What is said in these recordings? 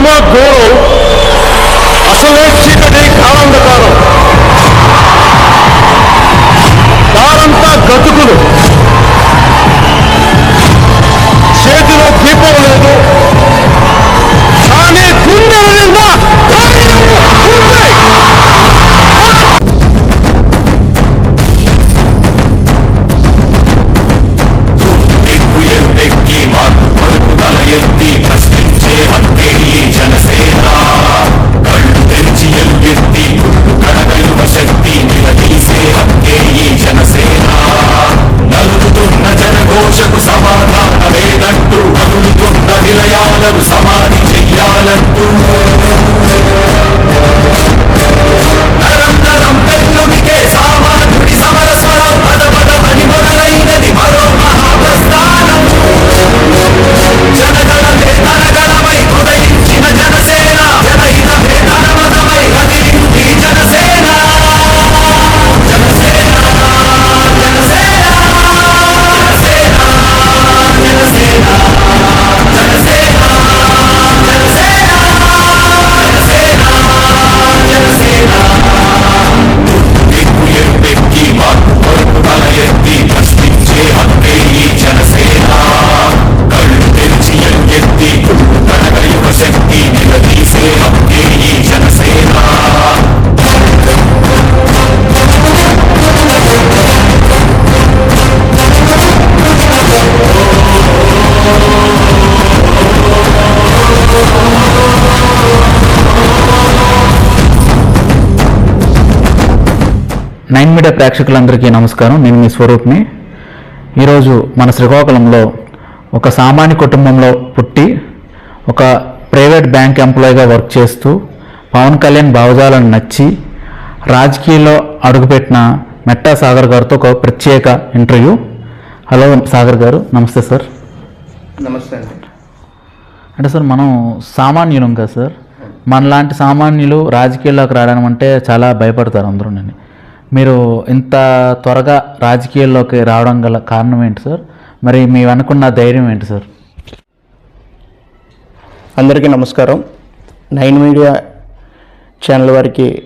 more moral nine media ప్రేక్షకులందరికీ నమస్కారం. నేను మీ స్వరూప్ని. ఈరోజు మన శ్రీకాకుళంలో ఒక సామాన్య కుటుంబంలో పుట్టి ఒక ప్రైవేట్ బ్యాంక్ ఎంప్లాయీగా వర్క్ చేస్తూ పవన్ కళ్యాణ్ భావజాలను నచ్చి రాజకీయాల్లో అడుగుపెట్టిన మెట్టా సాగర్ గారితో ఒక ప్రత్యేక ఇంటర్వ్యూ. హలో సాగర్ గారు నమస్తే సార్. నమస్తే అండి. అంటే సార్ మనం సామాన్యులం కదా సార్. మనలాంటి సామాన్యులు రాజకీయాల్లోకి రావడం అంటే చాలా భయపడతారు అందరూ నేను మీరు ఇంత త్వరగా రాజకీయాల్లోకి రావడం గల కారణం ఏంటి సార్? మరి మీ వెనుకున్న ధైర్యం ఏంటి సార్? అందరికీ నమస్కారం. నైన్ మీడియా ఛానల్ వారికి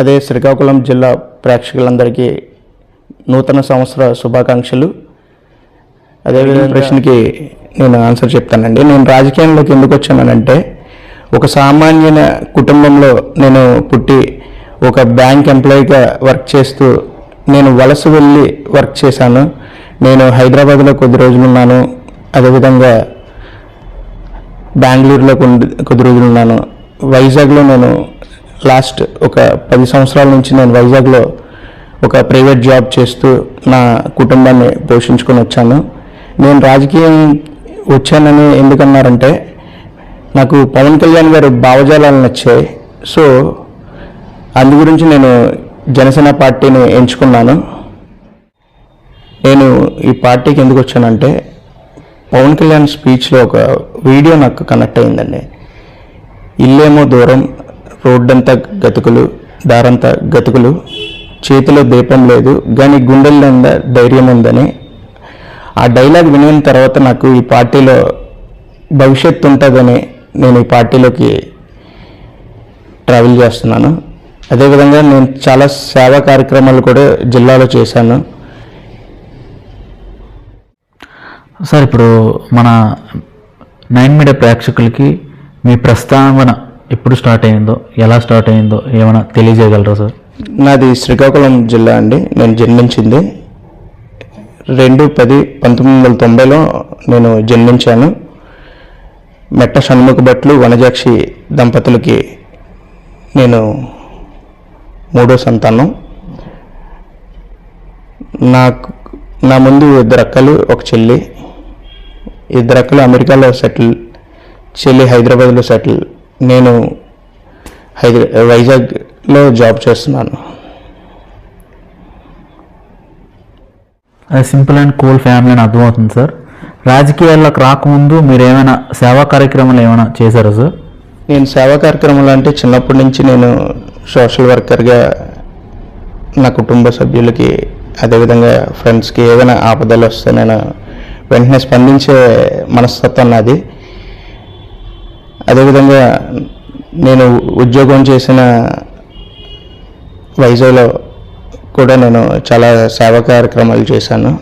అదే శ్రీకాకుళం జిల్లా ప్రేక్షకులందరికీ నూతన సంవత్సర శుభాకాంక్షలు. అదేవిధంగా ప్రశ్నకి నేను ఆన్సర్ చెప్తానండి. నేను రాజకీయంలోకి ఎందుకు వచ్చానంటే ఒక సామాన్య కుటుంబంలో నేను పుట్టి ఒక బ్యాంక్ ఎంప్లాయీగా వర్క్ చేస్తూ నేను వలస వెళ్ళి వర్క్ చేశాను. నేను హైదరాబాద్లో కొద్ది రోజులు ఉన్నాను. అదేవిధంగా బెంగళూరులో కొన్ని కొద్ది రోజులు ఉన్నాను. వైజాగ్లో నేను లాస్ట్ ఒక పది సంవత్సరాల నుంచి నేను వైజాగ్లో ఒక ప్రైవేట్ జాబ్ చేస్తూ నా కుటుంబాన్ని పోషించుకొని వచ్చాను. నేను రాజకీయం వచ్చానని ఎందుకన్నారంటే నాకు పవన్ కళ్యాణ్ గారి భావజాలాలు నచ్చాయి. సో అందు గురించి నేను జనసేన పార్టీని ఎంచుకున్నాను. నేను ఈ పార్టీకి ఎందుకు వచ్చానంటే పవన్ కళ్యాణ్ స్పీచ్లో ఒక వీడియో నాకు కనెక్ట్ అయిందండి. ఇల్లేమో దూరం రోడ్డంతా గతుకులు దారంతా గతుకులు చేతిలో దీపం లేదు కానీ గుండెల్లో ఉందా ధైర్యం ఉందని ఆ డైలాగ్ వినిన తర్వాత నాకు ఈ పార్టీలో భవిష్యత్తు ఉంటుందని నేను ఈ పార్టీలోకి ట్రావెల్ చేస్తున్నాను. అదేవిధంగా నేను చాలా సేవా కార్యక్రమాలు కూడా జిల్లాలో చేశాను. సార్ ఇప్పుడు మన నైన్ మీడియా ప్రేక్షకులకి మీ ప్రస్తావన ఎప్పుడు స్టార్ట్ అయిందో ఎలా స్టార్ట్ అయిందో ఏమైనా తెలియజేయగలరా సార్? నాది శ్రీకాకుళం జిల్లా అండి. నేను జన్మించింది రెండు పది పంతొమ్మిది వందల తొంభైలో నేను జన్మించాను. మెట్ట షణ్ముఖ భట్లు వనజాక్షి దంపతులకి నేను మూడో సంతానం. నాకు నా ముందు ఇద్దరు అక్కలు ఒక చెల్లి. ఇద్దరు అక్కలు అమెరికాలో సెటిల్ చెల్లి హైదరాబాద్లో సెటిల్. నేను హైదరా వైజాగ్లో జాబ్ చేస్తున్నాను. అది సింపుల్ అండ్ కూల్ ఫ్యామిలీ అని అర్థమవుతుంది సార్. రాజకీయాల్లోకి రాకముందు మీరు ఏమైనా సేవా కార్యక్రమాలు ఏమైనా చేశారా సార్? నేను సేవా కార్యక్రమాలు అంటే చిన్నప్పటి నుంచి నేను సోషల్ వర్కర్గా నా కుటుంబ సభ్యులకి అదేవిధంగా ఫ్రెండ్స్కి ఏదైనా ఆపదలు వస్తే నేను వెంటనే స్పందించే మనస్తత్వం నాది. అదేవిధంగా నేను ఉద్యోగం చేసిన వైజాగ్లో కూడా నేను చాలా సేవా కార్యక్రమాలు చేశాను.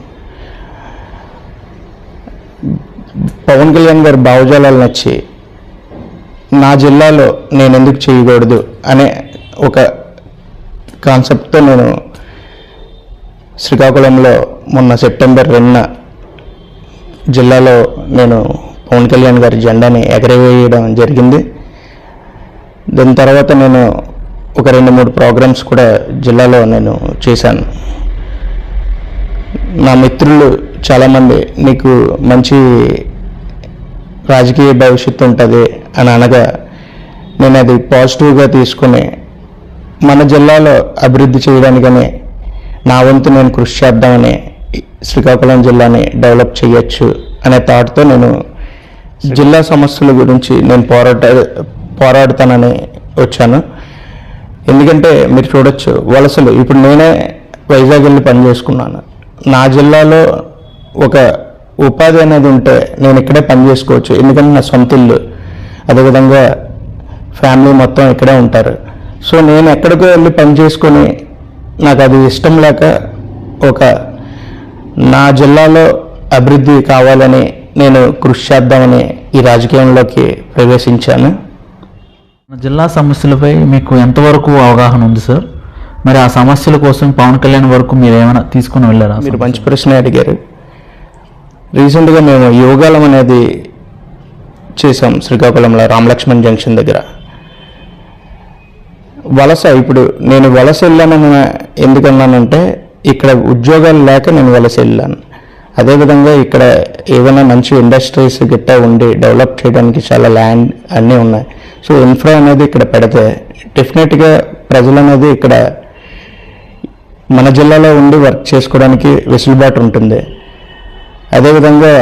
పవన్ కళ్యాణ్ గారి భావజాలాలు నచ్చి నా జిల్లాలో నేను ఎందుకు చేయకూడదు అనే ఒక కాన్సెప్ట్తో నేను శ్రీకాకుళంలో మొన్న సెప్టెంబర్ రెండున జిల్లాలో నేను పవన్ కళ్యాణ్ గారి జెండాని ఎగరవేయడం జరిగింది. దాని తర్వాత నేను ఒక రెండు మూడు ప్రోగ్రామ్స్ కూడా జిల్లాలో నేను చేశాను. నా మిత్రులు చాలామంది నీకు మంచి రాజకీయ భవిష్యత్తు ఉంటుంది అని అనగా నేను అది పాజిటివ్గా తీసుకుని మన జిల్లాలో అభివృద్ధి చేయడానికని నా వంతు నేను కృషి చేద్దామని శ్రీకాకుళం జిల్లాని డెవలప్ చేయొచ్చు అనే థాట్తో నేను జిల్లా సమస్యల గురించి నేను పోరాట పోరాడతానని వచ్చాను. ఎందుకంటే మీరు చూడొచ్చు వలసలు ఇప్పుడు నేనే వైజాగ్ వెళ్ళి పని చేసుకున్నాను. నా జిల్లాలో ఒక ఉపాధి అనేది ఉంటే నేను ఇక్కడే పని చేసుకోవచ్చు ఎందుకంటే నా సొంత ఇల్లు. అదేవిధంగా ఫ్యామిలీ మొత్తం ఇక్కడే ఉంటారు. సో నేను ఎక్కడికో వెళ్ళి పని చేసుకొని నాకు అది ఇష్టం లేక ఒక నా జిల్లాలో అభివృద్ధి కావాలని నేను కృషి చేద్దామని ఈ రాజకీయంలోకి ప్రవేశించాను. జిల్లా సమస్యలపై మీకు ఎంతవరకు అవగాహన ఉంది సార్? మరి ఆ సమస్యల కోసం పవన్ కళ్యాణ్ వరకు మీరు ఏమైనా తీసుకుని వెళ్ళారా మీరు మంచి ప్రశ్న అడిగారు. రీసెంట్గా మేము యోగాలం అనేది చేసాం శ్రీకాకుళంలో రామలక్ష్మణ్ జంక్షన్ దగ్గర. వలస ఇప్పుడు నేను వలస వెళ్ళానని ఎందుకన్నానంటే ఇక్కడ ఉద్యోగాలు లేక నేను వలస వెళ్ళాను. అదేవిధంగా ఇక్కడ ఏదైనా మంచి ఇండస్ట్రీస్ గిట్టా ఉండి డెవలప్ చేయడానికి చాలా ల్యాండ్ అన్నీ ఉన్నాయి. సో ఇన్ఫ్రా అనేది ఇక్కడ పెడితే డెఫినెట్గా ప్రజలు అనేది ఇక్కడ మన జిల్లాలో ఉండి వర్క్ చేసుకోవడానికి వెసులుబాటు ఉంటుంది. అదేవిధంగా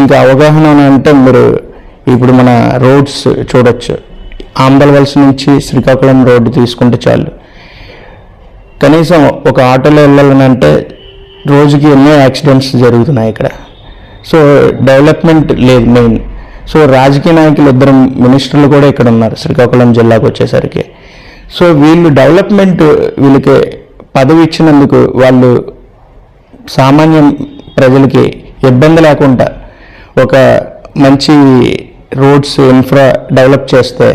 ఇంకా అవగాహన అంటే మీరు ఇప్పుడు మన రోడ్స్ చూడొచ్చు. ఆంబలవలస నుంచి శ్రీకాకుళం రోడ్డు తీసుకుంటే చాలు. కనీసం ఒక ఆటోలో వెళ్ళాలని అంటే రోజుకి ఎన్నో యాక్సిడెంట్స్ జరుగుతున్నాయి ఇక్కడ. సో డెవలప్మెంట్ లేదు మెయిన్. సో రాజకీయ నాయకులు ఇద్దరు మినిస్టర్లు కూడా ఇక్కడ ఉన్నారు శ్రీకాకుళం జిల్లాకు వచ్చేసరికి. సో వీళ్ళు డెవలప్మెంట్ వీళ్ళకి పదవి ఇచ్చినందుకు వాళ్ళు సామాన్య ప్రజలకి ఇబ్బంది లేకుండా ఒక మంచి రోడ్స్ ఇన్ఫ్రా డెవలప్ చేస్తే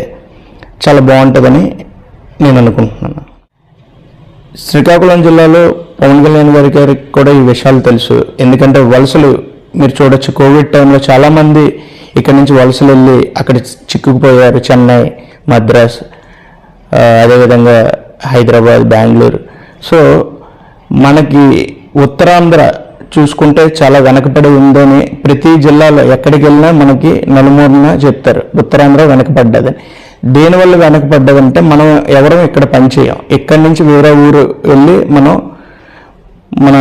చాలా బాగుంటుందని నేను అనుకుంటున్నాను. శ్రీకాకుళం జిల్లాలో పవన్ కళ్యాణ్ గారి గారికి కూడా ఈ విషయాలు తెలుసు. ఎందుకంటే వలసలు మీరు చూడొచ్చు కోవిడ్ టైంలో చాలామంది ఇక్కడి నుంచి వలసలు వెళ్ళి అక్కడ చిక్కుకుపోయారు. చెన్నై మద్రాస్ అదేవిధంగా హైదరాబాద్ బెంగళూరు. సో మనకి ఉత్తరాంధ్ర చూసుకుంటే చాలా వెనకబడి ఉందని ప్రతి జిల్లాలో ఎక్కడికి వెళ్ళినా మనకి నలుమూలన చెప్తారు. ఉత్తరాంధ్ర వెనకబడ్డదని. దేనివల్ల వెనకబడ్డదంటే మనం ఎవరం ఇక్కడ పనిచేయం ఇక్కడి నుంచి వేరే ఊరు వెళ్ళి మనం మన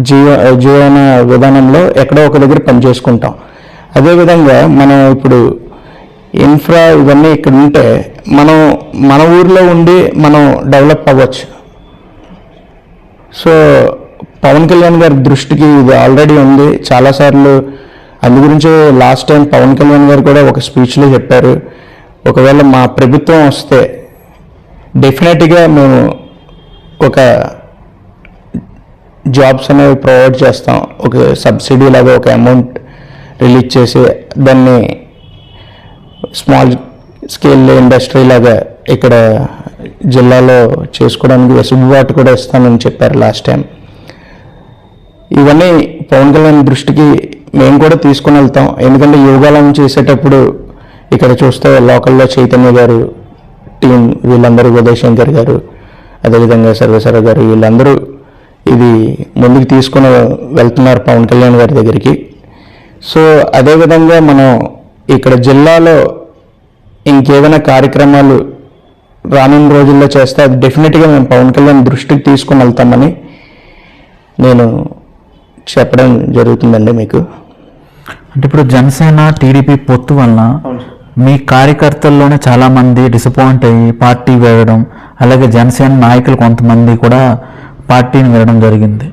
జీవ జీవన విధానంలో ఎక్కడో ఒక దగ్గర పని చేసుకుంటాం. అదేవిధంగా మనం ఇప్పుడు ఇన్ఫ్రా ఇవన్నీ ఇక్కడ ఉంటే మనం మన ఊర్లో ఉండి మనం డెవలప్ అవ్వచ్చు. సో పవన్ కళ్యాణ్ గారి దృష్టికి ఇది ఆల్రెడీ ఉంది. చాలాసార్లు అందు గురించి లాస్ట్ టైం పవన్ కళ్యాణ్ గారు కూడా ఒక స్పీచ్లో చెప్పారు. ఒకవేళ మా ప్రభుత్వం వస్తే డెఫినెట్గా మేము ఒక జాబ్స్ అనేవి ప్రొవైడ్ చేస్తాం. ఒక సబ్సిడీ లాగా ఒక అమౌంట్ రిలీజ్ చేసి దాన్ని స్మాల్ స్కేల్ ఇండస్ట్రీ లాగా ఇక్కడ జిల్లాలో చేసుకోవడానికి వెసులుబాటు కూడా ఇస్తానని చెప్పారు లాస్ట్ టైం ఇవన్నీ పవన్ కళ్యాణ్ దృష్టికి మేము కూడా తీసుకుని వెళ్తాం. ఎందుకంటే యోగాలను చేసేటప్పుడు ఇక్కడ చూస్తే లోకల్లో చైతన్య గారు టీం వీళ్ళందరూ ఉదయ్ శంకర్ గారు అదేవిధంగా సర్వేశ్వర గారు వీళ్ళందరూ ఇది ముందుకు తీసుకుని వెళ్తున్నారు పవన్ కళ్యాణ్ గారి దగ్గరికి. సో అదేవిధంగా మనం ఇక్కడ జిల్లాలో ఇంకేదైనా కార్యక్రమాలు రానున్న రోజుల్లో చేస్తే అది డెఫినెట్గా మేము పవన్ కళ్యాణ్ దృష్టికి తీసుకుని వెళ్తామని నేను చెప్పడం జరుగుతుందండి మీకు. అంటే ఇప్పుడు జనసేన టీడీపీ పొత్తు వలన మీ కార్యకర్తల్లోనే చాలామంది డిసప్పాయింట్ అయ్యి పార్టీ వేయడం అలాగే జనసేన నాయకులు కొంతమంది కూడా పార్టీని వేయడం జరిగింది.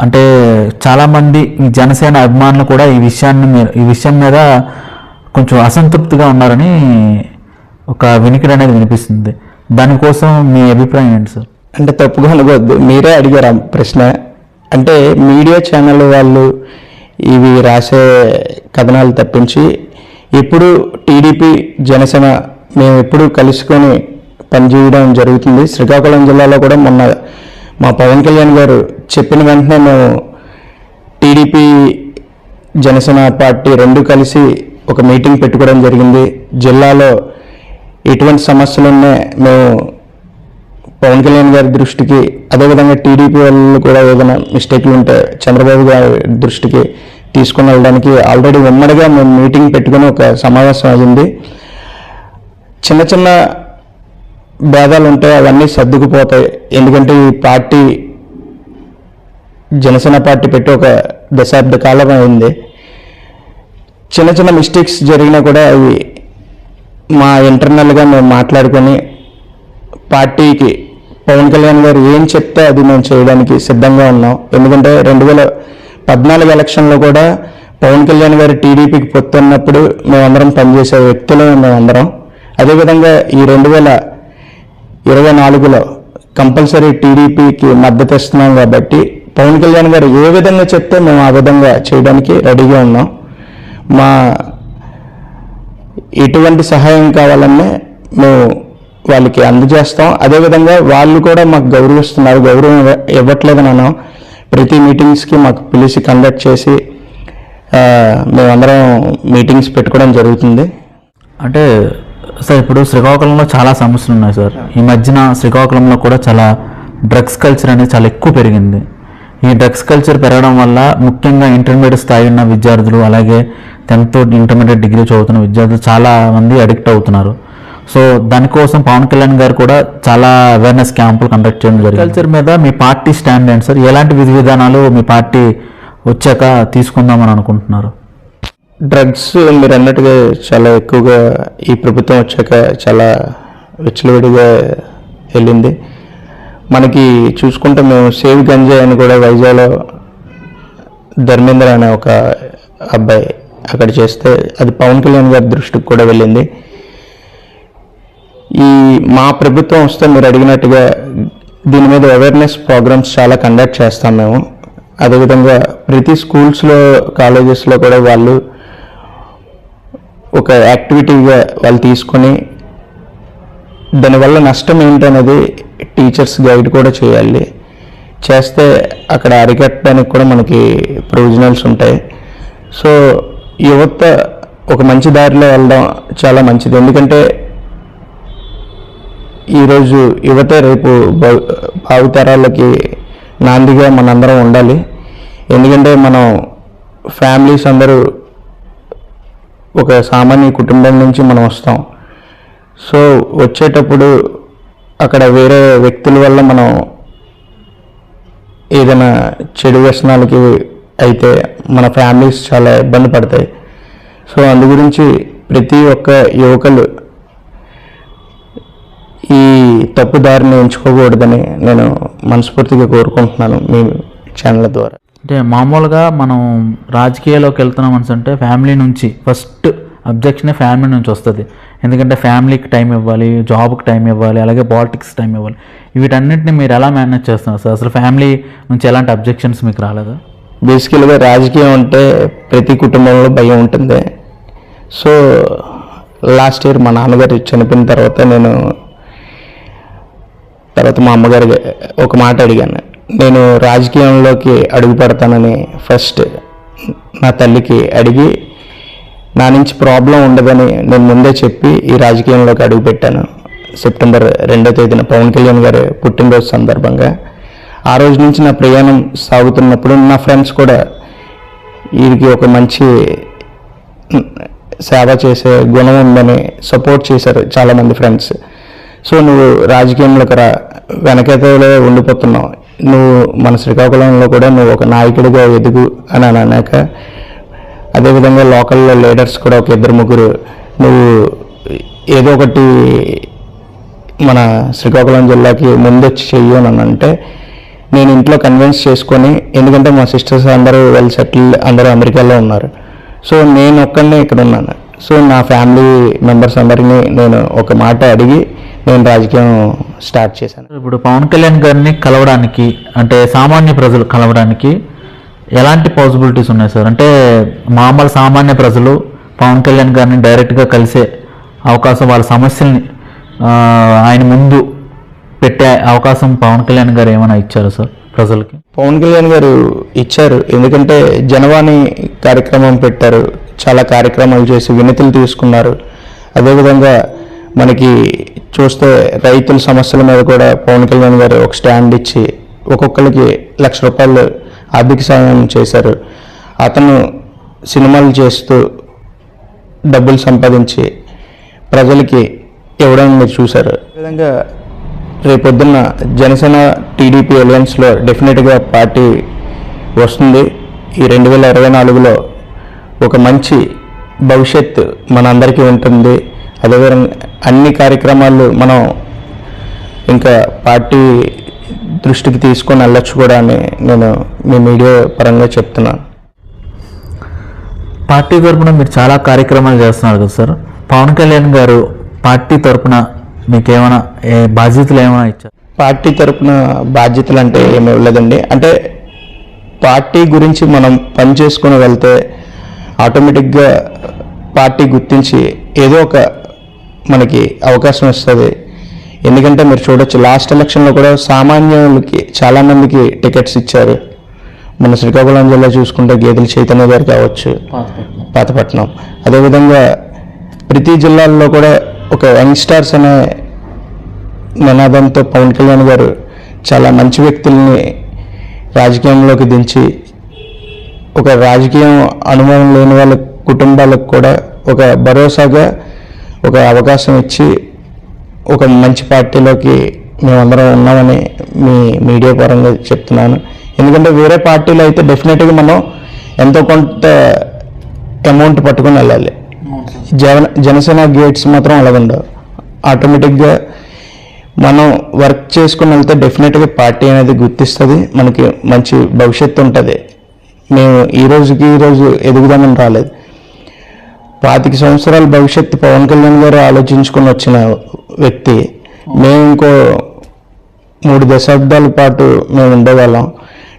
అంటే చాలామంది ఈ జనసేన అభిమానులు కూడా ఈ విషయాన్ని ఈ విషయం మీద కొంచెం అసంతృప్తిగా ఉన్నారని ఒక వినికిడి అనేది వినిపిస్తుంది. దానికోసం మీ అభిప్రాయం ఏంటి సార్? అంటే తప్పుగా అనుకోవద్దు మీరే అడిగారు ప్రశ్న. అంటే మీడియా ఛానల్ వాళ్ళు ఇవి రాసే కథనాలు తప్పించి ఇప్పుడు టీడీపీ జనసేన మేము ఎప్పుడు కలుసుకొని పనిచేయడం జరుగుతుంది. శ్రీకాకుళం జిల్లాలో కూడా మొన్న మా పవన్ కళ్యాణ్ గారు చెప్పిన వెంటనే మేము టీడీపీ జనసేన పార్టీ రెండు కలిసి ఒక మీటింగ్ పెట్టుకోవడం జరిగింది. జిల్లాలో ఎటువంటి సమస్యలు ఉన్నాయి మేము పవన్ కళ్యాణ్ గారి దృష్టికి అదేవిధంగా టీడీపీ వాళ్ళు కూడా ఏదైనా మిస్టేక్లు ఉంటే చంద్రబాబు గారి దృష్టికి తీసుకుని వెళ్ళడానికి ఆల్రెడీ ఉమ్మడిగా మేము మీటింగ్ పెట్టుకుని ఒక సమావేశం అయింది చిన్న చిన్న భేదాలు ఉంటాయి అవన్నీ సర్దుకుపోతాయి. ఎందుకంటే ఈ పార్టీ జనసేన పార్టీ పెట్టి ఒక దశాబ్ద కాలం అయింది. చిన్న చిన్న మిస్టేక్స్ జరిగినా కూడా అవి మా ఇంటర్నల్గా మేము మాట్లాడుకొని పార్టీకి పవన్ కళ్యాణ్ గారు ఏం చెప్తే అది మేము చేయడానికి సిద్ధంగా ఉన్నాం. ఎందుకంటే రెండు వేల పద్నాలుగు ఎలక్షన్లో కూడా పవన్ కళ్యాణ్ గారు టీడీపీకి పొత్తున్నప్పుడు మేమందరం పనిచేసే వ్యక్తులు మేమందరం. అదేవిధంగా ఈ రెండు వేల ఇరవై నాలుగులో కంపల్సరీ టీడీపీకి మద్దతు ఇస్తున్నాం కాబట్టి పవన్ కళ్యాణ్ గారు ఏ విధంగా చెప్తే మేము ఆ విధంగా చేయడానికి రెడీగా ఉన్నాం. మా ఎటువంటి సహాయం కావాలన్నా మేము వాళ్ళకి అందజేస్తాం. అదేవిధంగా వాళ్ళు కూడా మాకు గౌరవిస్తున్నారు. గౌరవం ఇవ్వ- ఇవ్వట్లేదని అన్నాం ప్రతి మీటింగ్స్కి మాకు పిలిచి కండక్ట్ చేసి మేమందరం మీటింగ్స్ పెట్టుకోవడం జరుగుతుంది. అంటే సార్ ఇప్పుడు శ్రీకాకుళంలో చాలా సమస్యలు ఉన్నాయి సార్. ఈ మధ్యన శ్రీకాకుళంలో కూడా చాలా డ్రగ్స్ కల్చర్ అనేది చాలా ఎక్కువ పెరిగింది. ఈ డ్రగ్స్ కల్చర్ పెరగడం వల్ల ముఖ్యంగా ఇంటర్మీడియట్ స్థాయి ఉన్న విద్యార్థులు అలాగే టెన్త్ ఇంటర్మీడియట్ డిగ్రీ చదువుతున్న విద్యార్థులు చాలా మంది అడిక్ట్ అవుతున్నారు. సో దానికోసం పవన్ కళ్యాణ్ గారు కూడా చాలా అవేర్నెస్ క్యాంపులు కండక్ట్ చేయడం జరిగింది. కల్చర్ మీద మీ పార్టీ స్టాండ్ ఏంటి సార్? ఎలాంటి విధి విధానాలు మీ పార్టీ వచ్చాక తీసుకుందామని అనుకుంటున్నారు? డ్రగ్స్ మీరు అన్నట్టుగా చాలా ఎక్కువగా ఈ ప్రభుత్వం వచ్చాక చాలా విచ్చలవిడిగా వెళ్ళింది. మనకి చూసుకుంటే మేము సేవ్ గంజాయి అని కూడా వైజాగ్లో ధర్మేంద్ర అనే ఒక అబ్బాయి అక్కడ చేస్తే అది పవన్ కళ్యాణ్ గారి దృష్టికి కూడా వెళ్ళింది. ఈ మా ప్రభుత్వం వస్తే మీరు అడిగినట్టుగా దీని మీద అవేర్నెస్ ప్రోగ్రామ్స్ చాలా కండక్ట్ చేస్తాం మేము. అదేవిధంగా ప్రతి స్కూల్స్లో కాలేజెస్లో కూడా వాళ్ళు ఒక యాక్టివిటీగా వాళ్ళు తీసుకొని దానివల్ల నష్టం ఏంటనేది టీచర్స్ గైడ్ కూడా చేయాలి. చేస్తే అక్కడ అరికట్టడానికి కూడా మనకి ప్రొవిజనల్స్ ఉంటాయి. సో యువత ఒక మంచి దారిలో వెళ్ళడం చాలా మంచిది. ఎందుకంటే ఈరోజు యువత రేపు భావితరాలకి నాందిగా మనందరం ఉండాలి. ఎందుకంటే మనం ఫ్యామిలీస్ అందరూ ఒక సామాన్య కుటుంబం నుంచి మనం వస్తాం. సో వచ్చేటప్పుడు అక్కడ వేరే వ్యక్తుల వల్ల మనం ఏదైనా చెడు వ్యసనాలకి అయితే మన ఫ్యామిలీస్ చాలా ఇబ్బంది పడతాయి. సో అందు గురించి ప్రతి ఒక్క యువకులు ఈ తప్పు దారిని ఎంచుకోకూడదని నేను మనస్ఫూర్తిగా కోరుకుంటున్నాను మీ ఛానల్ ద్వారా. అంటే మామూలుగా మనం రాజకీయాల్లోకి వెళ్తున్నాం అని అంటే ఫ్యామిలీ నుంచి ఫస్ట్ అబ్జెక్షనే ఫ్యామిలీ నుంచి వస్తుంది. ఎందుకంటే ఫ్యామిలీకి టైం ఇవ్వాలి జాబ్కి టైం ఇవ్వాలి అలాగే పాలిటిక్స్ టైం ఇవ్వాలి. వీటన్నిటిని మీరు ఎలా మేనేజ్ చేస్తున్నారు సార్? అసలు ఫ్యామిలీ నుంచి ఎలాంటి అబ్జెక్షన్స్ మీకు రాలేదా? బేసికల్గా రాజకీయం అంటే ప్రతి కుటుంబంలో భయం ఉంటుంది. సో లాస్ట్ ఇయర్ మా నాన్నగారు చనిపోయిన తర్వాత నేను తర్వాత మా అమ్మగారి ఒక మాట అడిగాను. నేను రాజకీయంలోకి అడుగు పెడతానని ఫస్ట్ నా తల్లికి అడిగి నా నుంచి ప్రాబ్లం ఉండదని నేను ముందే చెప్పి ఈ రాజకీయంలోకి అడుగు పెట్టాను. సెప్టెంబర్ రెండో తేదీన పవన్ కళ్యాణ్ గారి పుట్టినరోజు సందర్భంగా. ఆ రోజు నుంచి నా ప్రయాణం సాగుతున్నప్పుడు నా ఫ్రెండ్స్ కూడా వీరికి ఒక మంచి సేవ చేసే గుణం ఉందని సపోర్ట్ చేశారు చాలామంది ఫ్రెండ్స్. సో నువ్వు రాజకీయంలోకి రా వెనకతలో ఉండిపోతున్నావు. నువ్వు మన శ్రీకాకుళంలో కూడా నువ్వు ఒక నాయకుడిగా ఎదుగు అని అని అన్నాక అదేవిధంగా లోకల్లో లీడర్స్ కూడా ఒక ఇద్దరు ముగ్గురు. నువ్వు ఏదో ఒకటి మన శ్రీకాకుళం జిల్లాకి ముందొచ్చి చెయ్యి అని అంటే నేను ఇంట్లో కన్విన్స్ చేసుకొని ఎందుకంటే మా సిస్టర్స్ అందరూ వెల్ సెటిల్ అందరూ అమెరికాలో ఉన్నారు. సో నేను ఒక్కడనే ఇక్కడ ఉన్నాను. సో నా ఫ్యామిలీ మెంబర్స్ అందరినీ నేను ఒక మాట అడిగి నేను రాజకీయం స్టార్ట్ చేశాను. ఇప్పుడు పవన్ కళ్యాణ్ గారిని కలవడానికి అంటే సామాన్య ప్రజలు కలవడానికి ఎలాంటి పాసిబిలిటీస్ ఉన్నాయి సార్? అంటే మామూలు సామాన్య ప్రజలు పవన్ కళ్యాణ్ గారిని డైరెక్ట్గా కలిసే అవకాశం వాళ్ళ సమస్యల్ని ఆయన ముందు పెట్టే అవకాశం పవన్ కళ్యాణ్ గారు ఏమైనా ఇచ్చారు సార్? ప్రజలకి? పవన్ కళ్యాణ్ గారు ఇచ్చారు. ఎందుకంటే జనవాణి కార్యక్రమం పెట్టారు. చాలా కార్యక్రమాలు చేసి వినతులు తీసుకున్నారు. అదేవిధంగా మనకి చూస్తే రైతుల సమస్యల మీద కూడా పవన్ కళ్యాణ్ గారు ఒక స్టాండ్ ఇచ్చి ఒక్కొక్కరికి లక్ష రూపాయలు ఆర్థిక సహాయం చేశారు. అతను సినిమాలు చేస్తూ డబ్బులు సంపాదించి ప్రజలకి ఇవ్వడం మీరు చూశారు. విధంగా రేపొద్దున్న జనసేన టీడీపీ అలయన్స్లో డెఫినెట్గా పార్టీ వస్తుంది. ఈ రెండు వేల ఇరవై నాలుగులో ఒక మంచి భవిష్యత్ మనందరికీ ఉంటుంది. అదేవిధంగా అన్ని కార్యక్రమాలు మనం ఇంకా పార్టీ దృష్టికి తీసుకొని వెళ్ళొచ్చు కూడా అని నేను మీ మీడియా పరంగా చెప్తున్నాను. పార్టీ తరపున మీరు చాలా కార్యక్రమాలు చేస్తున్నారు కదా సార్. పవన్ కళ్యాణ్ గారు పార్టీ తరపున మీకేమైనా ఏ బాధ్యతలు ఏమైనా ఇచ్చారు? పార్టీ తరపున బాధ్యతలు అంటే ఏమీ లేదండి. అంటే పార్టీ గురించి మనం పని చేసుకుని వెళ్తే ఆటోమేటిక్గా పార్టీ గుర్తించి ఏదో ఒక మనకి అవకాశం ఇస్తుంది ఎందుకంటే మీరు చూడొచ్చు లాస్ట్ ఎలక్షన్లో కూడా సామాన్యులకి చాలామందికి టికెట్స్ ఇచ్చారు. మన శ్రీకాకుళం జిల్లా చూసుకుంటే గేదెల చైతన్య గారు కావచ్చు పాతపట్నం. అదేవిధంగా ప్రతి జిల్లాల్లో కూడా ఒక యంగ్స్టార్స్ అనే నినాదంతో పవన్ కళ్యాణ్ గారు చాలా మంచి వ్యక్తుల్ని రాజకీయంలోకి దించి ఒక రాజకీయం అనుభవం లేని వాళ్ళ కుటుంబాలకు కూడా ఒక భరోసాగా ఒక అవకాశం ఇచ్చి ఒక మంచి పార్టీలోకి మేమందరం ఉన్నామని మీ మీడియా పరంగా చెప్తున్నాను. ఎందుకంటే వేరే పార్టీలో అయితే డెఫినెట్గా మనం ఎంతో కొంత అమౌంట్ పట్టుకొని వెళ్ళాలి. జన జనసేన గేట్స్ మాత్రం అలాగుండవు ఆటోమేటిక్గా మనం వర్క్ చేసుకుని వెళ్తే డెఫినెట్గా పార్టీ అనేది గుర్తిస్తుంది మనకి మంచి భవిష్యత్తు ఉంటుంది. మేము ఈ రోజుకి ఈ రోజు ఎదుగుదామని రాలేదు. పాతిక సంవత్సరాల భవిష్యత్తు పవన్ కళ్యాణ్ గారు ఆలోచించుకొని వచ్చిన వ్యక్తి. మేము ఇంకో మూడు దశాబ్దాల పాటు మేము ఉండేవాళ్ళం.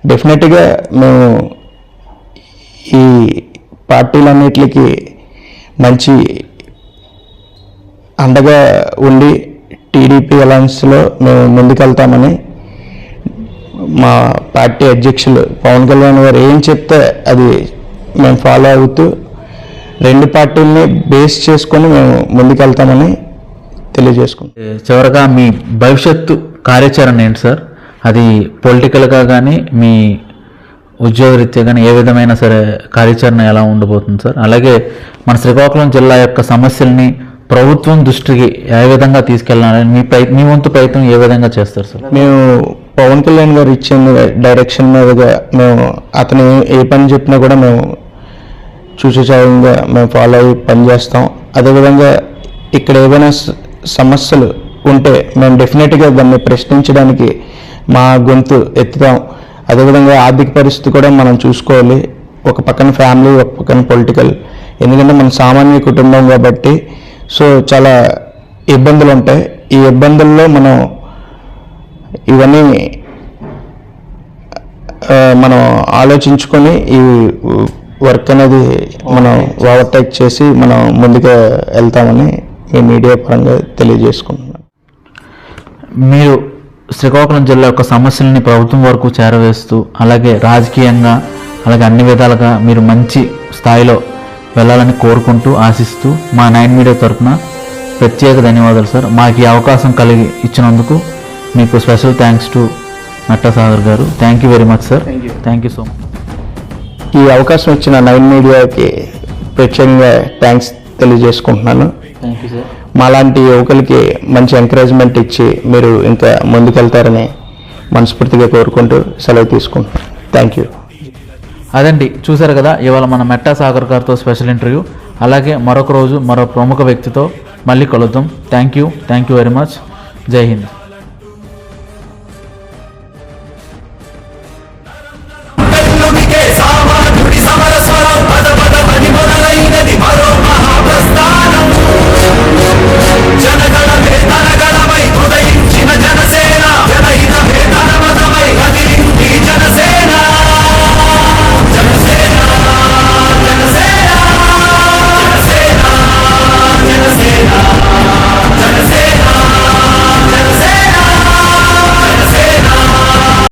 డెఫినెట్గా మేము ఈ పార్టీలన్నిటికి మంచి అండగా ఉండి టీడీపీ అలయన్స్లో మేము ముందుకెళ్తామని మా పార్టీ అధ్యక్షులు పవన్ కళ్యాణ్ గారు ఏం చెప్తే అది మేము ఫాలో అవుతూ రెండు పార్టీల్ని బేస్ చేసుకొని మేము ముందుకెళ్తామని తెలియజేసుకుంటాం చివరగా మీ భవిష్యత్తు కార్యాచరణ ఏంటి సార్? అది పొలిటికల్గా కానీ మీ ఉద్యోగరీత్యా కానీ ఏ విధమైన సరే కార్యాచరణ ఎలా ఉండబోతుంది సార్? అలాగే మన శ్రీకాకుళం జిల్లా యొక్క సమస్యల్ని ప్రభుత్వం దృష్టికి ఏ విధంగా తీసుకెళ్ళాలని మీ ప్రయత్నం మీ వంతు ప్రయత్నం ఏ విధంగా చేస్తారు సార్? మేము పవన్ కళ్యాణ్ గారు ఇచ్చిన డైరెక్షన్ మీదుగా మేము అతను ఏ- ఏ పని చెప్పినా కూడా మేము చూసేచాయంగా మేము ఫాలో అయ్యి పని చేస్తాం. అదేవిధంగా ఇక్కడ ఏవైనా సమస్యలు ఉంటే మేము డెఫినెట్గా దాన్ని ప్రశ్నించడానికి మా గొంతు ఎత్తుతాం. అదేవిధంగా ఆర్థిక పరిస్థితి కూడా మనం చూసుకోవాలి. ఒక పక్కన ఫ్యామిలీ ఒక పక్కన పొలిటికల్ ఎందుకంటే మన సామాన్య కుటుంబం కాబట్టి సో చాలా ఇబ్బందులు ఉంటాయి. ఈ ఇబ్బందుల్లో మనం ఇవన్నీ మనం ఆలోచించుకొని ఈ వర్క్ అనేది మనం ఓవర్టేక్ చేసి మనం ముందుగా వెళ్తామని మీ మీడియా పరంగా తెలియజేసుకుంటున్నాం మీరు శ్రీకాకుళం జిల్లా యొక్క సమస్యల్ని ప్రభుత్వం వరకు చేరవేస్తూ అలాగే రాజకీయంగా అలాగే అన్ని విధాలుగా మీరు మంచి స్థాయిలో వెళ్ళాలని కోరుకుంటూ ఆశిస్తూ మా నైన్ మీడియా తరఫున ప్రత్యేక ధన్యవాదాలు సార్. మాకు ఈ అవకాశం కలిగి ఇచ్చినందుకు మీకు స్పెషల్ థ్యాంక్స్ టు నట్టసాగర్ గారు. Thank you very much sir thank you so much ఈ అవకాశం ఇచ్చిన నైన్ మీడియాకి ప్రత్యేకంగా థ్యాంక్స్ తెలియజేసుకుంటున్నాను. థ్యాంక్ యూ సార్ మాలాంటి యువకులకి మంచి ఎంకరేజ్మెంట్ ఇచ్చి మీరు ఇంకా ముందుకెళ్తారని మనస్ఫూర్తిగా కోరుకుంటూ సెలవు తీసుకుంటున్నాను. థ్యాంక్ యూ అదండి చూశారు కదా ఇవాళ మన మెట్టా సాగర్ గారితో స్పెషల్ ఇంటర్వ్యూ. అలాగే మరొక రోజు మరో ప్రముఖ వ్యక్తితో మళ్ళీ కలుద్దాం. Thank you thank you very much. Jai Hind.